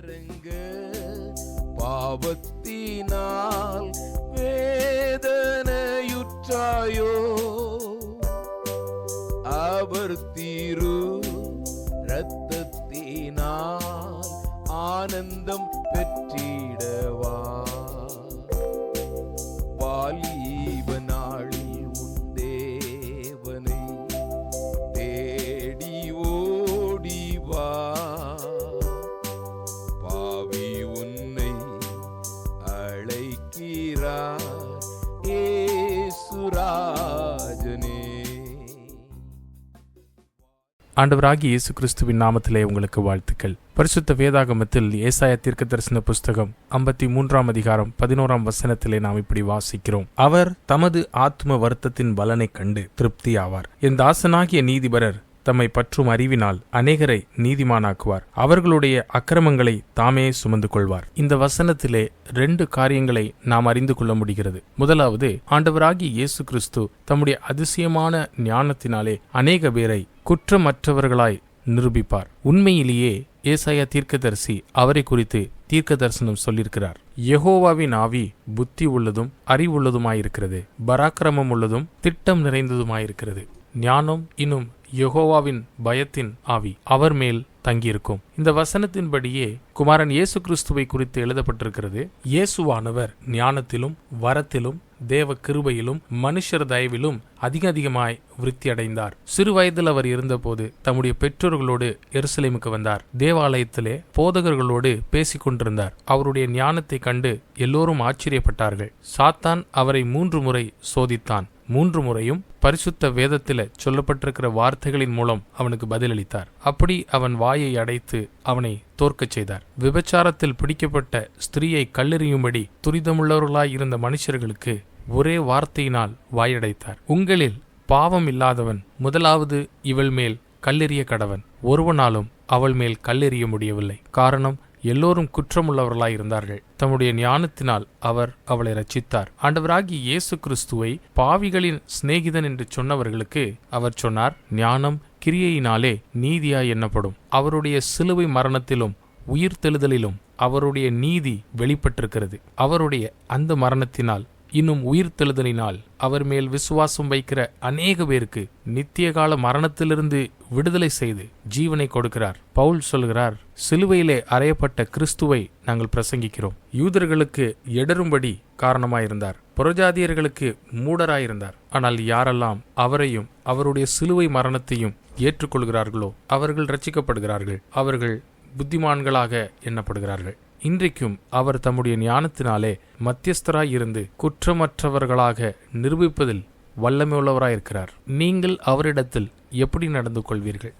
கலருங்க. பாவத்தினால் வேதனையுற்றாயோ. அவர் தீரு ரத்தத்தினால் ஆனந்தம் பெற்றீர். ஏசுராஜனே ஆண்டவராகிய இயேசு கிறிஸ்துவின் நாமத்திலே உங்களுக்கு வாழ்த்துக்கள். பரிசுத்த வேதாகமத்தில் ஏசாய தீர்க்க தரிசன புஸ்தகம் ஐம்பத்தி மூன்றாம் அதிகாரம் பதினோராம் வசனத்திலே நாம் இப்படி வாசிக்கிறோம். அவர் தமது ஆத்ம வருத்தத்தின் பலனை கண்டு திருப்தி ஆவார் என் தாசனாகிய நீதிபரர் தம்மை பற்றும் அறிவினால் அநேகரை நீதிமானாக்குவார். அவர்களுடைய அக்கிரமங்களை தாமே சுமந்து கொள்வார். இந்த வசனத்திலே ரெண்டு காரியங்களை நாம் அறிந்து கொள்ள முடிகிறது. முதலாவது ஆண்டவராகிய இயேசு கிறிஸ்து தம்முடைய அதிசயமான ஞானத்தினாலே அநேக பேரை குற்றமற்றவர்களாய் நிரூபிப்பார். உண்மையிலேயே ஏசாயா தீர்க்கதரிசி அவரை குறித்து தீர்க்க தரிசனம் சொல்லியிருக்கிறார். யெகோவாவின் ஆவி புத்தி உள்ளதும் அறிவுள்ளதுமாயிருக்கிறது பராக்கிரமம் உள்ளதும் திட்டம் நிறைந்ததுமாயிருக்கிறது. ஞானம் இன்னும் யெகோவாவின் பயத்தின் ஆவி அவர் மேல் தங்கியிருக்கும். இந்த வசனத்தின்படியே குமாரன் இயேசு கிறிஸ்துவை குறித்து எழுதப்பட்டிருக்கிறது. இயேசுவானவர் ஞானத்திலும் வரத்திலும் தேவ கிருபையிலும் மனுஷர் தயவிலும் அதிக அதிகமாய் விருத்தி அடைந்தார் சிறு வயதில் அவர் இருந்தபோது தம்முடைய பெற்றோர்களோடு எருசலேமுக்கு வந்தார். தேவாலயத்திலே போதகர்களோடு பேசிக் கொண்டிருந்தார் அவருடைய ஞானத்தை கண்டு எல்லோரும் ஆச்சரியப்பட்டார்கள். சாத்தான் அவரை மூன்று முறை சோதித்தான். மூன்று முறையும் பரிசுத்த வேதத்தில சொல்லப்பட்டிருக்கிற வார்த்தைகளின் மூலம் அவனுக்கு பதிலளித்தார். அப்படி அவன் வாயை அடைத்து அவனை தோற்கச் செய்தார். விபச்சாரத்தில் பிடிக்கப்பட்ட ஸ்திரீயை கல்லெறியும்படி துரிதமுள்ளவர்களாய் இருந்த மனுஷர்களுக்கு ஒரே வார்த்தையினால் வாயடைத்தார். உங்களில் பாவம் இல்லாதவன் முதலாவது இவள் மேல் கல்லெறிய கடவன். ஒருவனாலும் அவள் மேல் கல்லெறிய முடியவில்லை. காரணம் எல்லோரும் குற்றமுள்ளவர்களாய் இருந்தார்கள். தம்முடைய ஞானத்தினால் அவர் அவளை ரச்சித்தார் ஆண்டவராகி இயேசு கிறிஸ்துவை பாவிகளின் சிநேகிதன் என்று சொன்னவர்களுக்கு அவர் சொன்னார் ஞானம் கிரியையினாலே நீதியாய் எண்ணப்படும். அவருடைய சிலுவை மரணத்திலும் உயிர்த்தெழுதலிலும் அவருடைய நீதி வெளிப்பட்டிருக்கிறது. அவருடைய அந்த மரணத்தினால் இன்னும் உயிர் தெழுதலினால் அவர் மேல் விசுவாசம் வைக்கிற அநேக பேருக்கு நித்திய கால மரணத்திலிருந்து விடுதலை செய்து ஜீவனை கொடுக்கிறார். பவுல் சொல்கிறார் சிலுவையிலே அறையப்பட்ட கிறிஸ்துவை நாங்கள் பிரசங்கிக்கிறோம். யூதர்களுக்கு எடரும்படி காரணமாயிருந்தார். புறஜாதியர்களுக்கு மூடராயிருந்தார். ஆனால் யாரெல்லாம் அவரையும் அவருடைய சிலுவை மரணத்தையும் ஏற்றுக்கொள்கிறார்களோ அவர்கள் ரட்சிக்கப்படுகிறார்கள் அவர்கள் புத்திமான்களாக எண்ணப்படுகிறார்கள். இன்றைக்கும் அவர் தம்முடைய ஞானத்தினாலே மத்தியஸ்தராயிருந்து குற்றமற்றவர்களாக நிரூபிப்பதில் வல்லமையுள்ளவராயிருக்கிறார். நீங்கள் அவரிடத்தில் எப்படி நடந்து கொள்வீர்கள்?